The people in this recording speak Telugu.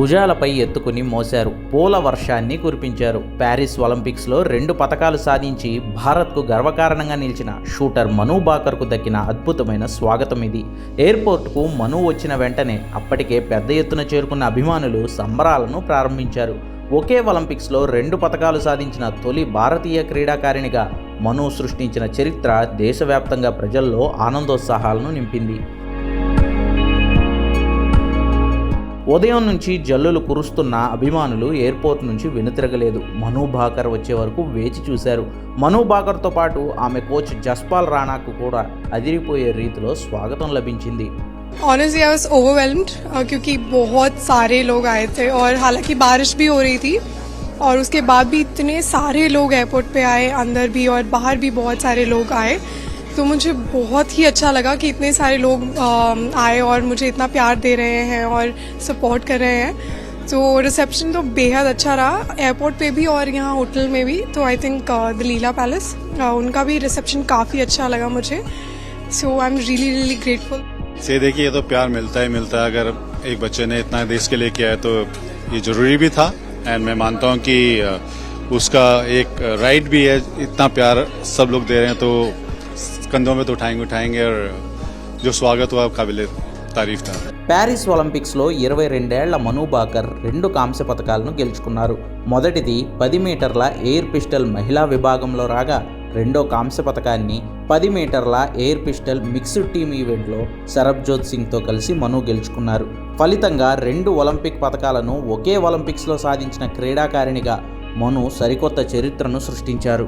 భుజాలపై ఎత్తుకుని మోశారు. పూల వర్షాన్ని కురిపించారు. ప్యారిస్ ఒలింపిక్స్లో రెండు పతకాలు సాధించి భారత్కు గర్వకారణంగా నిలిచిన షూటర్ మను బాకర్కు దక్కిన అద్భుతమైన స్వాగతం ఇది. ఎయిర్పోర్ట్కు మను వచ్చిన వెంటనే అప్పటికే పెద్ద ఎత్తున చేరుకున్న అభిమానులు సంబరాలను ప్రారంభించారు. ఒకే ఒలింపిక్స్లో రెండు పతకాలు సాధించిన తొలి భారతీయ క్రీడాకారిణిగా మను సృష్టించిన చరిత్ర దేశవ్యాప్తంగా ప్రజల్లో ఆనందోత్సాహాలను నింపింది. ఉదయం నుంచి జల్లులు కురుస్తున్న అభిమానులు ఎయిర్పోర్ట్ నుంచి వెనుతిరగలేదు మను భాకర్ వచ్చే వరకు వేచి చూశారు మను భాకర్తో పాటు ఆమె కోచ్ జస్పాల్ రాణాకు కూడా అదిరిపోయే రీతిలో స్వాగతం లభించింది ऑनेस्टली आई वॉज ओवरवेलम्ड क्योंकि बहुत सारे लोग आए थे और हालांकि बारिश भी हो रही थी और उसके बाद भी इतने सारे लोग एयरपोर्ट पे आए अंदर भी और बाहर भी बहुत सारे लोग आए तो मुझे बहुत ही अच्छा लगा कि इतने सारे लोग आए और मुझे इतना प्यार दे रहे हैं और सपोर्ट कर रहे हैं। तो रिसेप्शन तो बेहद अच्छा रहा। एयरपोर्ट पे भी और यहाँ होटल में भी। तो I think the Leela Palace उनका भी रिसेप्शन काफ़ी अच्छा लगा मुझे। So I am really really grateful से देखिए, ये तो प्यार मिलता ही मिलता है। अगर एक बच्चे ने इतना देश के लिए किया है तो ये ज़रूरी भी था। एंड मैं मानता हूँ कि उसका एक राइट भी है। इतना प्यार सब लोग दे रहे हैं तो कंधों में तो उठाएंगे उठाएंगे और जो स्वागत हुआ काबिल तारीफ था ప్యారిస్ ఒలింపిక్స్లో ఇరవై రెండేళ్ల మను బాకర్ రెండు కాంస్య పథకాలను గెలుచుకున్నారు మొదటిది పది మీటర్ల ఎయిర్ పిస్టల్ మహిళా విభాగంలో రాగా రెండో కాంస్య పథకాన్ని పది మీటర్ల ఎయిర్ పిస్టల్ మిక్స్డ్ టీమ్ ఈవెంట్లో సరబ్జోత్ సింగ్తో కలిసి మను గెలుచుకున్నారు ఫలితంగా రెండు ఒలింపిక్ పథకాలను ఒకే ఒలింపిక్స్లో సాధించిన క్రీడాకారిణిగా మను సరికొత్త చరిత్రను సృష్టించారు